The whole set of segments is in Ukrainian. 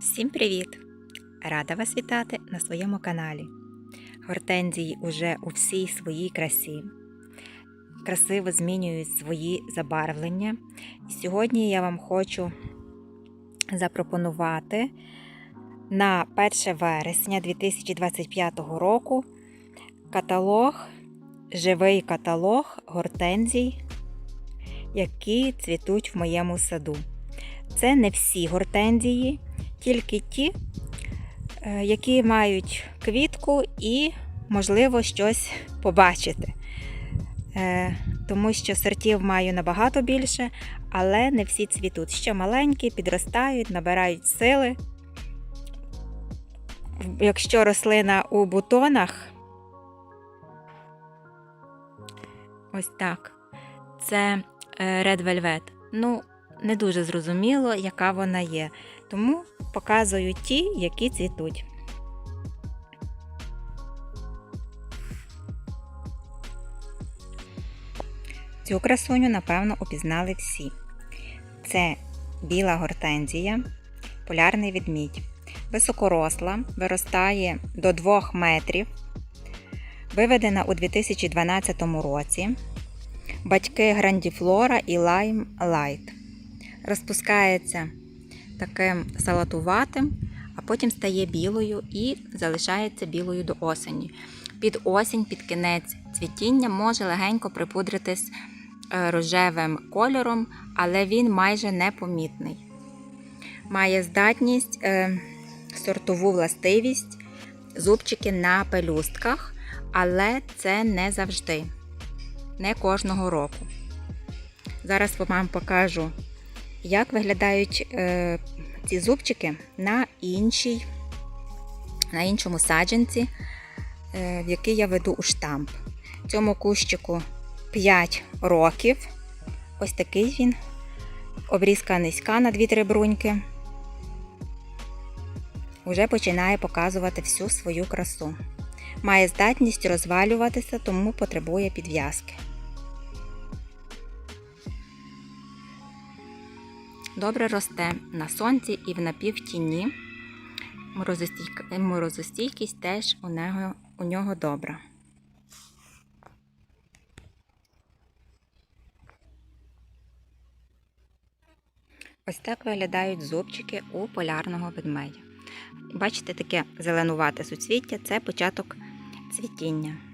Всім привіт! Рада вас вітати на своєму каналі. Гортензії уже у всій своїй красі. Красиво змінюють свої забарвлення. І сьогодні я вам хочу запропонувати на 1 вересня 2025 року каталог, живий каталог гортензій, які цвітуть в моєму саду. Це не всі гортензії, тільки ті, е, які мають квітку і, можливо, щось побачити. Е, Тому що сортів маю набагато більше, але не всі цвітуть. Ще маленькі, підростають, набирають сили. Якщо рослина у бутонах, ось так, це е, Red Velvet. Ну, не дуже зрозуміло, яка вона є. Тому показую ті, які цвітуть. Цю красуню, напевно, упізнали всі. Це біла гортензія, полярний відмідь. Високоросла, виростає до 2 метрів. Виведена у 2012 році. Батьки Грандіфлора і Лайм Лайт. Розпускається таким салатуватим, а потім стає білою і залишається білою до осені. Під осінь, під кінець цвітіння може легенько припудритись е, рожевим кольором, але він майже непомітний. Має здатність, е, сортову властивість, зубчики на пелюстках, але це не завжди, не кожного року. Зараз вам покажу, як виглядають е, ці зубчики на іншій, на іншому саджанці, е, в який я веду у штамп. Цьому кущику 5 років. Ось такий він. Обрізка низька на 2-3 бруньки. Уже починає показувати всю свою красу. Має здатність розвалюватися, тому потребує підв'язки. Добре росте на сонці і в напівтіні. Морозостійкість теж у нього, у нього добра. Ось так виглядають зубчики у полярного ведмедя. Бачите, таке зеленувате суцвіття це початок цвітіння.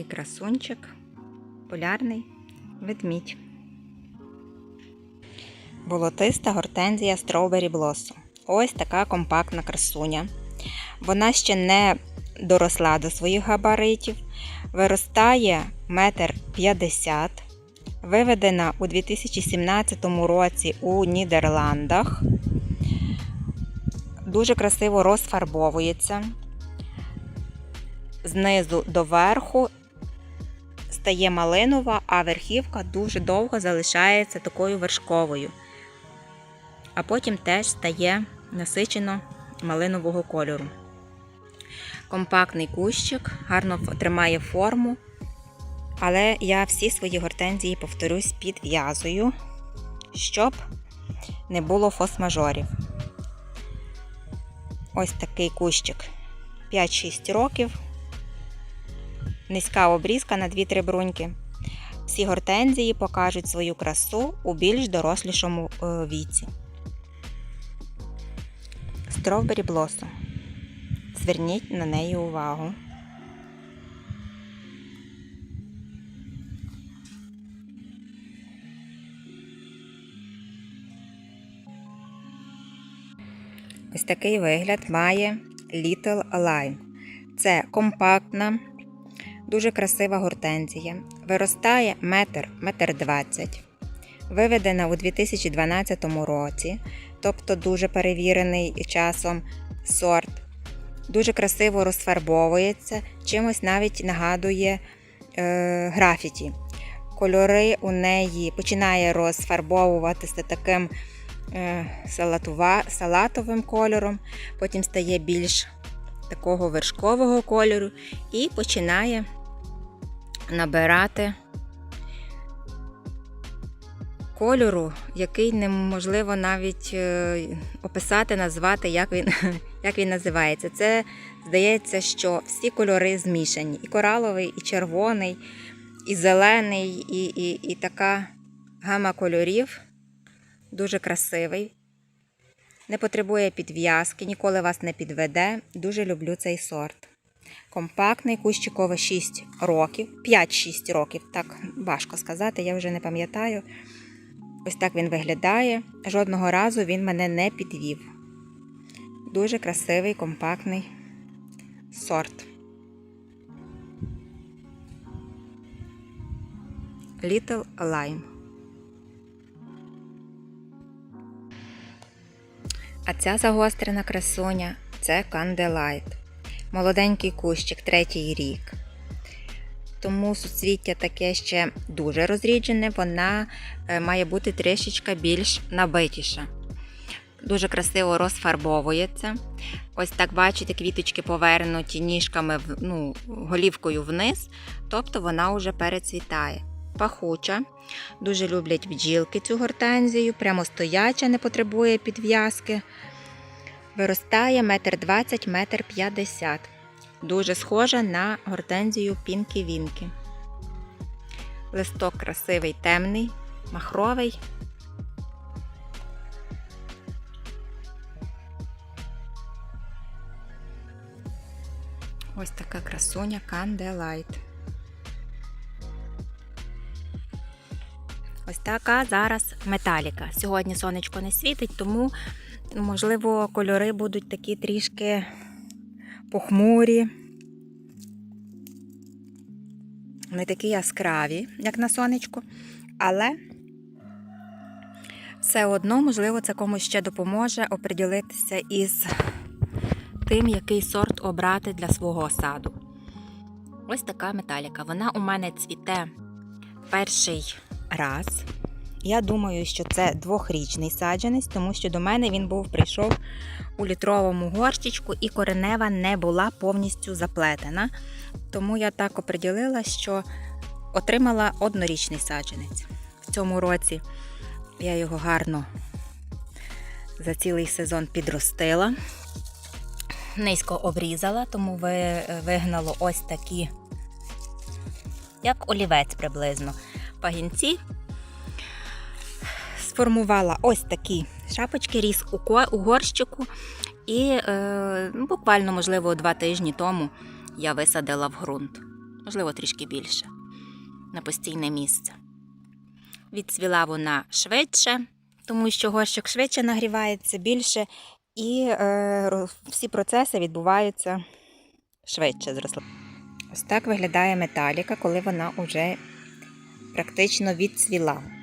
Такий красунчик, полярний ведмідь. Болотиста гортензія Strawberry Blossom. Ось така компактна красуня. Вона ще не доросла до своїх габаритів, виростає 1,50 м, виведена у 2017 році у Нідерландах. Дуже красиво розфарбовується. Знизу до верху стає малинова, а верхівка дуже довго залишається такою вершковою. А потім теж стає насичено малинового кольору. Компактний кущик, гарно тримає форму. Але я всі свої гортензії, повторюсь, підв'язую, щоб не було фос-мажорів. Ось такий кущик 5-6 років. Низька обрізка на 2-3 бруньки. Всі гортензії покажуть свою красу у більш дорослішому е, віці. Strawberry Blossom. Зверніть на неї увагу. Ось такий вигляд має Little Lime. Це компактна, дуже красива гортензія. Виростає метр, метр двадцять. Виведена у 2012 році, тобто дуже перевірений часом сорт. Дуже красиво розфарбовується, чимось навіть нагадує е, графіті. Кольори у неї починає розфарбовуватися таким е, салатува, салатовим кольором, потім стає більш такого вершкового кольору і починає набирати кольору, який неможливо навіть е, описати, назвати, як він як він називається. Це здається, що всі кольори змішані: і кораловий, і червоний, і зелений, і, і, і така гама кольорів. Дуже красивий. Не потребує підв'язки, ніколи вас не підведе. Дуже люблю цей сорт. Компактний, кущиково 6 років, 5-6 років, так важко сказати, я вже не пам'ятаю. Ось так він виглядає. Жодного разу він мене не підвів. Дуже красивий, компактний сорт. Little Lime. А ця загострена красуня це Candelite. Молоденький кущик, третій рік. Тому суцвіття таке ще дуже розріджене, вона е, має бути трішечка більш набитіша. Дуже красиво розфарбовується. Ось так бачите, квіточки повернуті ніжками ну, голівкою вниз, тобто вона вже перецвітає. Пахуча. Дуже люблять бджілки цю гортензію, прямо стояча, не потребує підв'язки. Виростає метр двадцять, метр п'ятдесят. Дуже схожа на гортензію Пінкі Вінкі. Листок красивий, темний, махровий. Ось така красуня Candelite. Ось така зараз металіка. Сьогодні сонечко не світить, тому, можливо, кольори будуть такі трішки похмурі. Не такі яскраві, як на сонечку, але все одно, можливо, це комусь ще допоможе оприділитися із тим, який сорт обрати для свого саду. Ось така металіка. Вона у мене цвіте перший раз. Я думаю, що це двохрічний саджанець, тому що до мене він був прийшов у літровому горщичку, і коренева не була повністю заплетена. Тому я так оприділила, що отримала однорічний саджанець. В цьому році я його гарно за цілий сезон підростила, низько обрізала, тому вигнало ось такі, як олівець приблизно, пагінці. Сформувала ось такі шапочки, ріс у горщику, і е, ну, буквально, можливо, два тижні тому я висадила в ґрунт, можливо, трішки більше, на постійне місце. Відцвіла вона швидше, тому що горщик швидше нагрівається більше, і е, всі процеси відбуваються швидше зросла. Ось так виглядає металіка, коли вона вже практично відцвіла.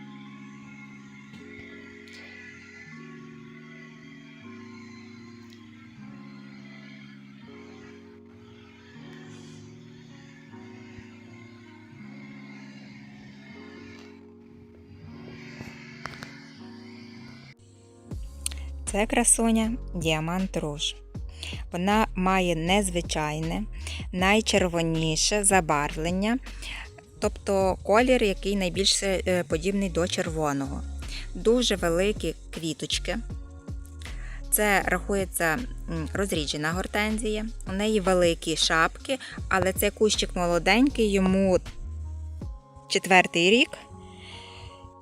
Це красуня діамант руж. Вона має незвичайне, найчервоніше забарвлення, тобто колір, який найбільше е, подібний до червоного. Дуже великі квіточки. Це рахується розріджена гортензія. У неї великі шапки, але це кущик молоденький, йому четвертий рік.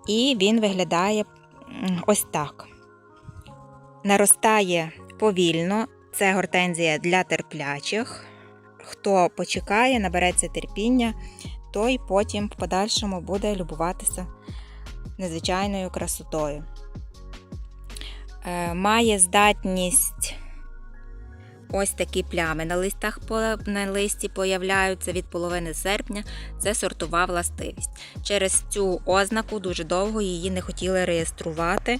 І він виглядає ось так наростає повільно. Це гортензія для терплячих. Хто почекає, набереться терпіння, той потім в подальшому буде любуватися незвичайною красотою. Е, Має здатність ось такі плями на листах на листі появляються від половини серпня. Це сортова властивість. Через цю ознаку дуже довго її не хотіли реєструвати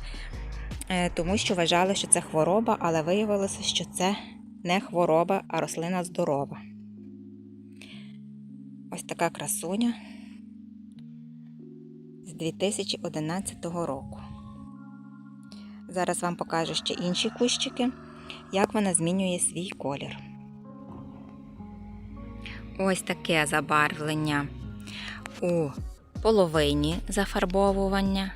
тому що вважали, що це хвороба, але виявилося, що це не хвороба, а рослина здорова. Ось така красуня з 2011 року. Зараз вам покажу ще інші кущики, як вона змінює свій колір. Ось таке забарвлення у половині зафарбовування.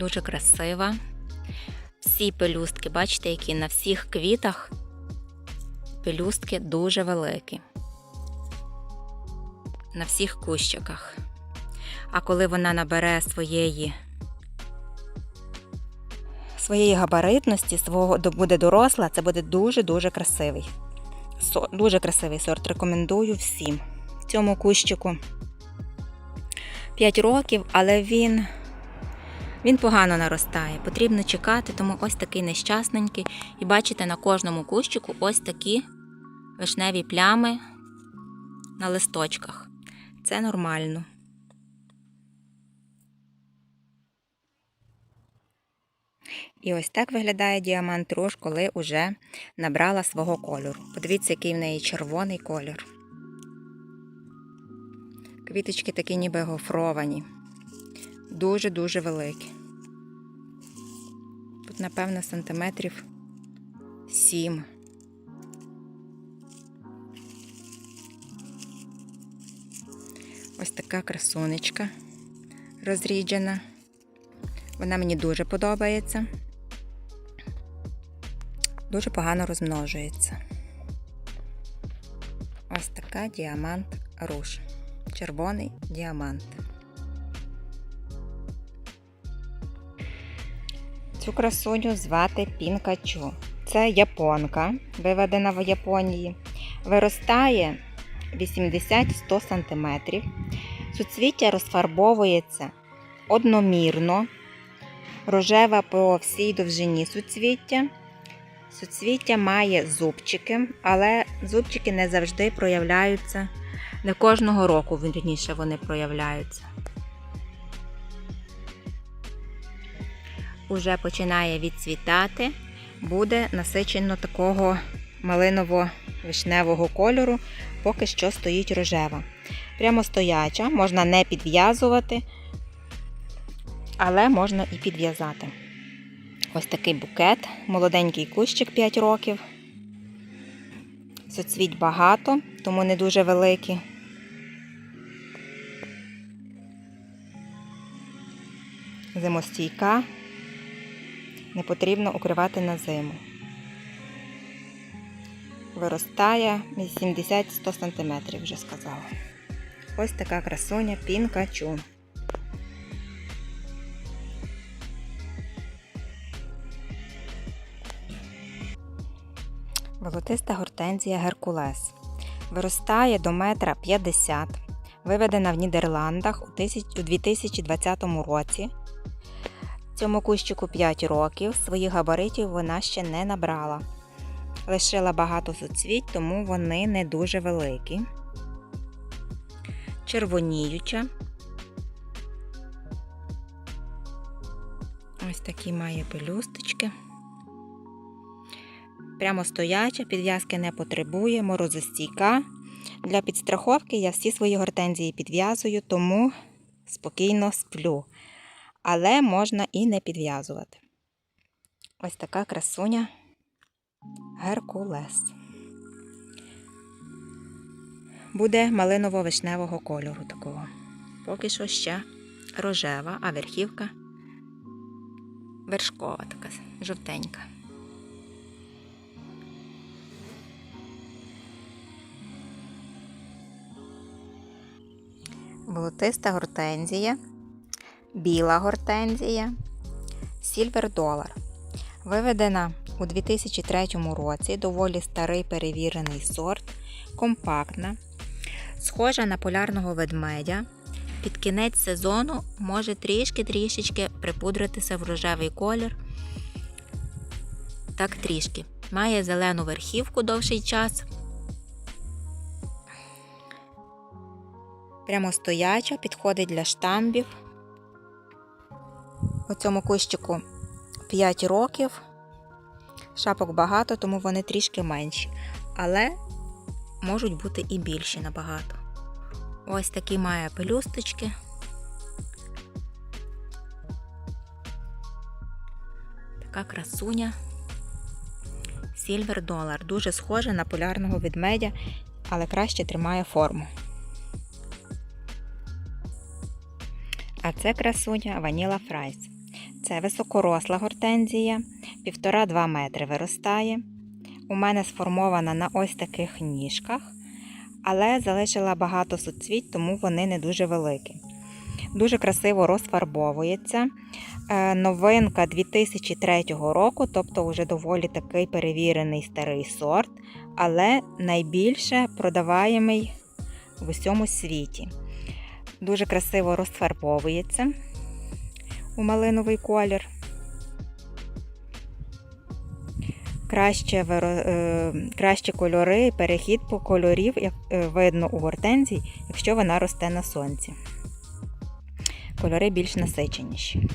Дуже красива. Всі пелюстки, бачите, які на всіх квітах пелюстки дуже великі. На всіх кущиках. А коли вона набере своєї своєї габаритності, свого буде доросла, це буде дуже-дуже красивий. Со- Дуже красивий сорт. Рекомендую всім. Цьому кущику 5 років, але він, він погано наростає. Потрібно чекати, тому ось такий нещасненький. І бачите, на кожному кущику ось такі вишневі плями на листочках. Це нормально. І ось так виглядає діамант руж, коли вже набрала свого кольору. Подивіться, який в неї червоний колір. Квіточки такі ніби гофровані. Дуже-дуже великі. Тут, напевно, сантиметрів 7. Ось така красунечка розріджена. Вона мені дуже подобається. Дуже погано розмножується. Ось така діамант руж. Червоний діамант. Цю красуню звати Пінкачу. Це японка, виведена в Японії. Виростає 80-100 см. Суцвіття розфарбовується одномірно, рожева по всій довжині суцвіття. Суцвіття має зубчики, але зубчики не завжди проявляються. Не кожного року, вірніше, вони проявляються. Уже починає відцвітати, буде насичено такого малиново-вишневого кольору, поки що стоїть рожева. Прямо стояча, можна не підв'язувати, але можна і підв'язати. Ось такий букет, молоденький кущик 5 років. Соцвіть багато, тому не дуже великі. Зимостійка. Не потрібно укривати на зиму. Виростає 80-100 см, вже сказала. Ось така красуня пінкачу. Волотиста гортензія Геркулес. Виростає до метра 50, виведена в Нідерландах у 2020 році. Цьому кущику 5 років, своїх габаритів вона ще не набрала. Лишила багато суцвіть, тому вони не дуже великі. Червоніюча. Ось такі має пелюсточки. Прямо стояча, підв'язки не потребує, морозостійка. Для підстраховки я всі свої гортензії підв'язую, тому спокійно сплю. Але можна і не підв'язувати. Ось така красуня Геркулес. Буде малиново-вишневого кольору такого. Поки що ще рожева, а верхівка вершкова така жовтенька. Волотиста гортензія, біла гортензія, Silver Dollar. Виведена у 2003 році доволі старий перевірений сорт, компактна, схожа на полярного ведмедя. Під кінець сезону може трішки-трішечки припудритися в рожевий колір. Так трішки. Має зелену верхівку довший час. Прямо стояча, підходить для штамбів. У цьому кущику 5 років. Шапок багато, тому вони трішки менші. Але можуть бути і більші набагато. Ось такі має пелюсточки. Така красуня. Silver Dollar. Дуже схожа на полярного ведмедя, але краще тримає форму. А це красуня Vanilla Fries. Це високоросла гортензія, 1,5-2 метри виростає. У мене сформована на ось таких ніжках, але залишила багато суцвіть, тому вони не дуже великі. Дуже красиво розфарбовується. Е, Новинка 2003 року, тобто вже доволі такий перевірений старий сорт, але найбільше продаваємий в усьому світі. Дуже красиво розфарбовується у малиновий колір. Краще, е, кращі кольори, перехід по кольорів як е, видно у гортензії, якщо вона росте на сонці. Кольори більш насиченіші.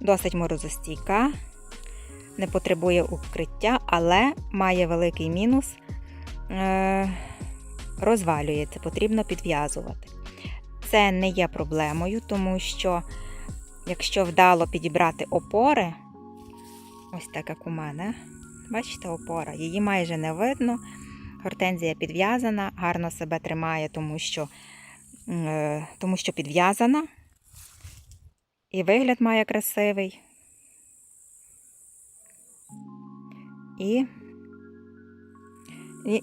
Досить морозостійка, не потребує укриття, але має великий мінус. Е, розвалюється, потрібно підв'язувати. Це не є проблемою, тому що якщо вдало підібрати опори, ось так як у мене, бачите, опора, її майже не видно. Гортензія підв'язана, гарно себе тримає, тому що, е, тому що підв'язана. І вигляд має красивий. І,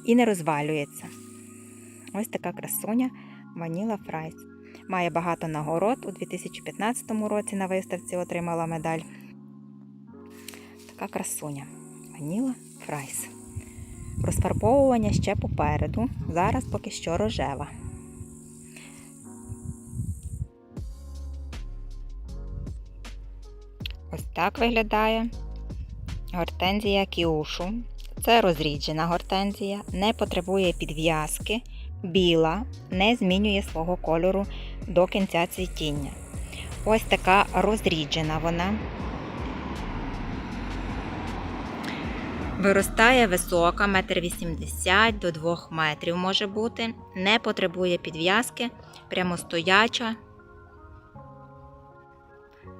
і, не розвалюється. Ось така красуня Ваніла Фрайс. Має багато нагород. У 2015 році на виставці отримала медаль. Така красуня. Ваніла Фрайс. Розфарбовування ще попереду. Зараз поки що рожева. Ось так виглядає гортензія кіушу. Це розріджена гортензія, не потребує підв'язки, біла, не змінює свого кольору до кінця цвітіння. Ось така розріджена вона. Виростає висока, 1,80 м до 2 метрів може бути. Не потребує підв'язки, прямостояча,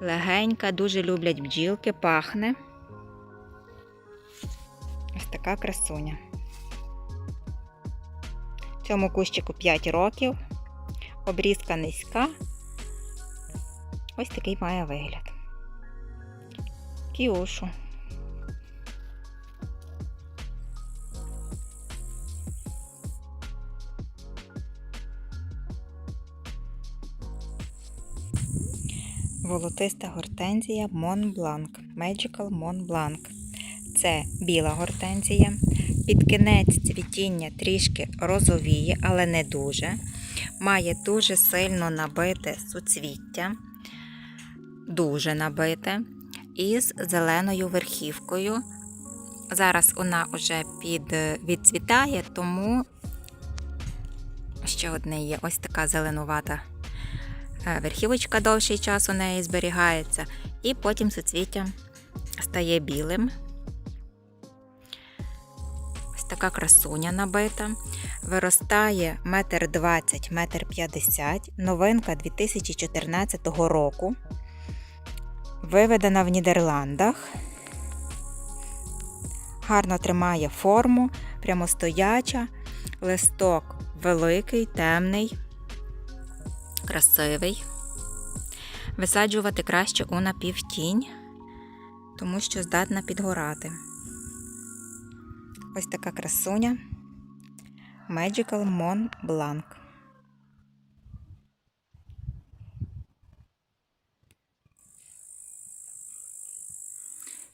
легенька, дуже люблять бджілки, пахне. Ось така красуня. Цьому кущику 5 років, обрізка низька. Ось такий має вигляд. Кіушу. Волотиста гортензія Blanc, Magical Blanc. Це біла гортензія. Під кінець цвітіння трішки розовіє, але не дуже. Має дуже сильно набите суцвіття, дуже набите, із зеленою верхівкою. Зараз вона вже під відцвітає, тому ще одне є ось така зеленувата е, верхівочка довший час у неї зберігається, і потім суцвіття стає білим. Така красуня набита. Виростає 1,20 м, 1,50 м. Новинка 2014 року. Виведена в Нідерландах. Гарно тримає форму, прямостояча, листок великий, темний, красивий. Висаджувати краще у напівтінь, тому що здатна підгорати. Ось така красуня Magical Mont Blanc.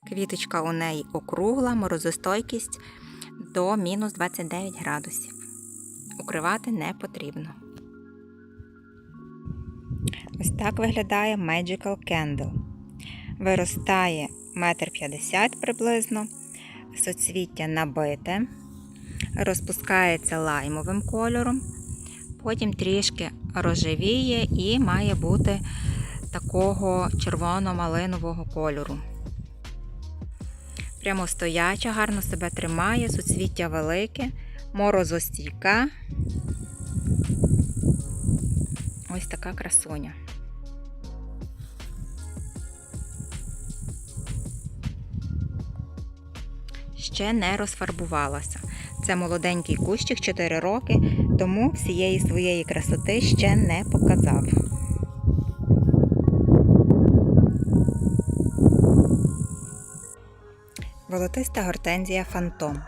Квіточка у неї округла, морозостойкість до мінус 29 градусів. Укривати не потрібно. Ось так виглядає Magical Candle. Виростає 1,50 м приблизно, соцвіття набите, розпускається лаймовим кольором, потім трішки рожевіє і має бути такого червоно-малинового кольору. Прямостояча, гарно себе тримає, суцвіття велике, морозостійка. Ось така красуня. ще не розфарбувалася. Це молоденький кущик 4 роки, тому всієї своєї красоти ще не показав. Волотиста гортензія Фантом.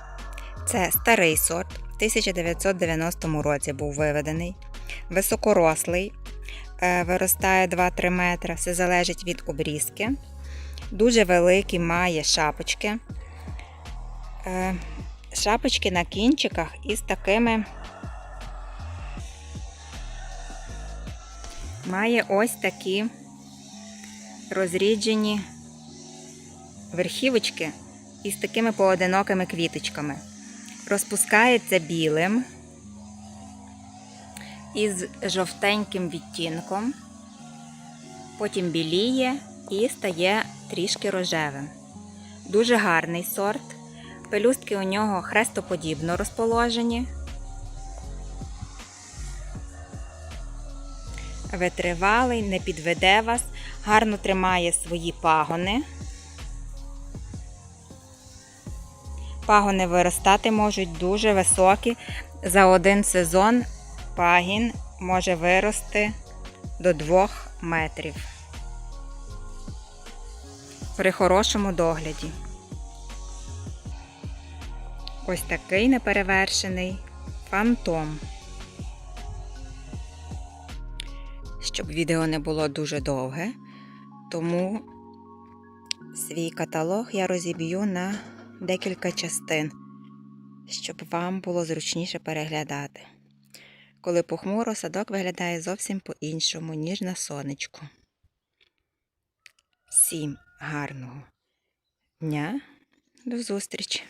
Це старий сорт, в 1990 році був виведений, високорослий, е, виростає 2-3 метри, все залежить від обрізки. Дуже великий, має шапочки. Е, Шапочки на кінчиках із такими. Має ось такі розріджені верхівочки із такими поодинокими квіточками. Розпускається білим із жовтеньким відтінком, потім біліє і стає трішки рожевим. Дуже гарний сорт. Пелюстки у нього хрестоподібно розположені. Витривалий, не підведе вас, гарно тримає свої пагони. Пагони виростати можуть дуже високі. За один сезон пагін може вирости до 2 метрів. При хорошому догляді. Ось такий неперевершений фантом. Щоб відео не було дуже довге, тому свій каталог я розіб'ю на декілька частин, щоб вам було зручніше переглядати. Коли похмуро, садок виглядає зовсім по-іншому, ніж на сонечку. Всім гарного дня, до зустрічі!